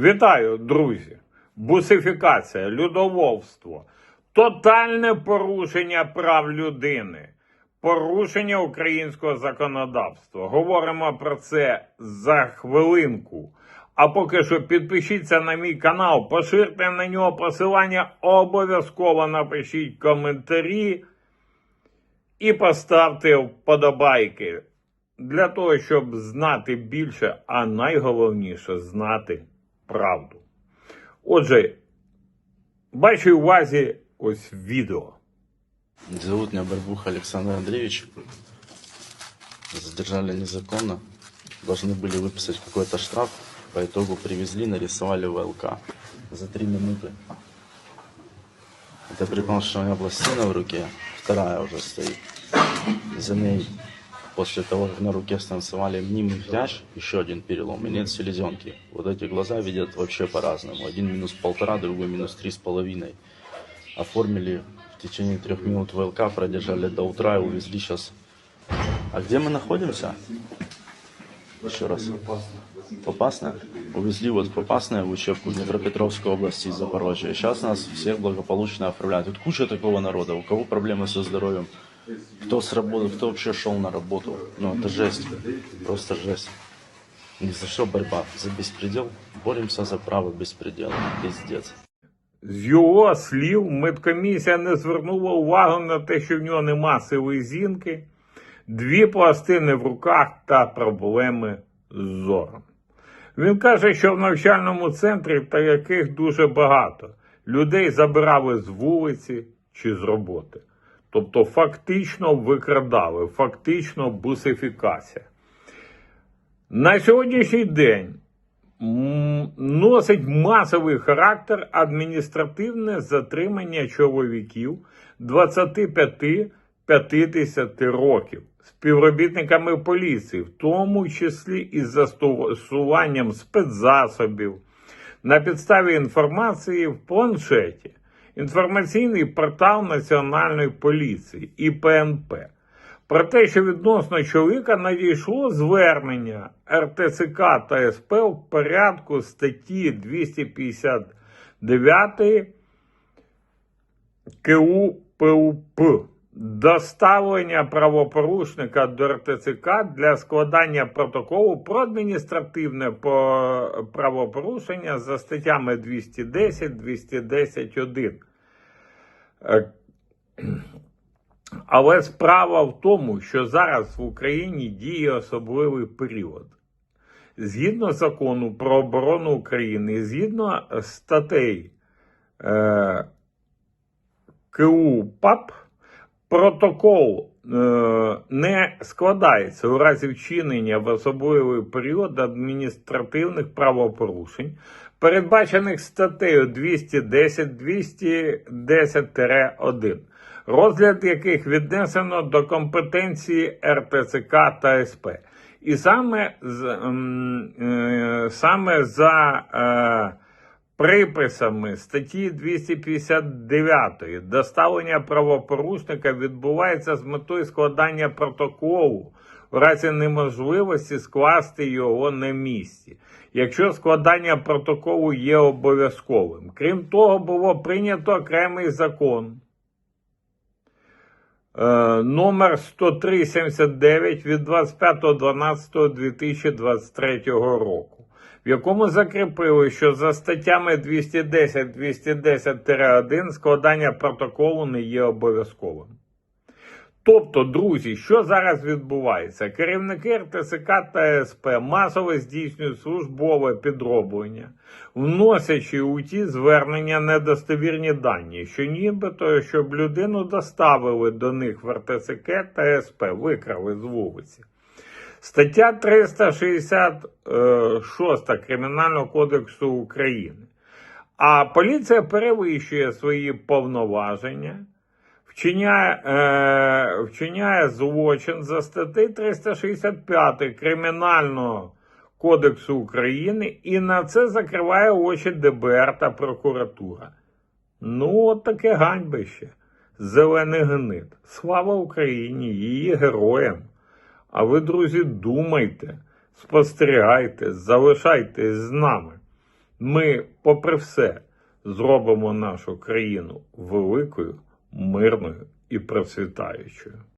Вітаю, друзі! Бусифікація, людоловство, тотальне порушення прав людини, порушення українського законодавства. Говоримо про це за хвилинку. А поки що підпишіться на мій канал, поширте на нього посилання, обов'язково напишіть коментарі і поставте вподобайки для того, щоб знати більше, а найголовніше знати правду. Отже, бачу увазі ось відео. Зовут меня Барбух Александр Андреевич. Задержали незаконно. Должны были выписать какой-то штраф. По итогу привезли, нарисовали ВЛК за три минуты. Это при том, что у меня пластина в руке, вторая уже стоит. За ней, после того, как на руке станцевали мнимый хрящ, еще один перелом, и нет селезенки. Вот эти глаза видят вообще по-разному. Один минус полтора, другой минус три с половиной. Оформили в течение трех минут ВЛК, продержали до утра и увезли сейчас. А где мы находимся? Еще раз. Попасная. Увезли вот Попасное, в учебку Днепропетровской области из Запорожья. Сейчас нас всех благополучно оформляют. Тут куча такого народа, у кого проблемы со здоровьем. Кто с работы, кто вообще шел на работу. Ну, это жесть. Просто жесть. Ни за что борьба. За беспредел. Боремся за право беспредела. Пиздец. З його слів, медкомісія не звернула увагу на те, що в нього нема селезінки, дві пластини в руках та проблеми з зором. Він каже, що в навчальному центрі та яких дуже багато людей забирали з вулиці чи з роботи. Тобто фактично викрадали, фактично бусифікація. На сьогоднішній день носить масовий характер адміністративне затримання чоловіків 25-50 років співробітниками поліції, в тому числі із застосуванням спецзасобів на підставі інформації в планшеті. Інформаційний портал Національної поліції ІПНП про те, що відносно чоловіка надійшло звернення РТЦК та СП в порядку статті 259 КУ ПУП. Доставлення правопорушника до РТЦК для складання протоколу про адміністративне правопорушення за статтями 210, 210.1. Е, але справа в тому, що зараз в Україні діє особливий період. Згідно закону про оборону України, згідно статей е, КУ ПАП, протокол е, не складається у разі вчинення в особливий період адміністративних правопорушень, передбачених статтею 210-210-1, розгляд яких віднесено до компетенції РТЦК та СП. І саме, е, саме за е, приписами статті 259 доставлення правопорушника відбувається з метою складання протоколу в разі неможливості скласти його на місці, якщо складання протоколу є обов'язковим. Крім того, було прийнято окремий закон е, номер 10379 від 25.12.2023 року, в якому закріпили, що за статтями 210-210-1 складання протоколу не є обов'язковим. Тобто, друзі, що зараз відбувається? Керівники РТСК та СП масово здійснюють службове підроблення, вносячи у ті звернення недостовірні дані, що нібито, щоб людину доставили до них в РТСК та СП, викрали з вулиці. Стаття 366 Кримінального кодексу України. А поліція перевищує свої повноваження вчиняє, е, вчиняє злочин за статтею 365 Кримінального кодексу України і на це закриває очі ДБР та прокуратура. Ну, от таке ганьбище. Зелений гнит. Слава Україні, її героям. А ви, друзі, думайте, спостерігайте, залишайтесь з нами. Ми, попри все, зробимо нашу країну великою, мирною і процвітаючою.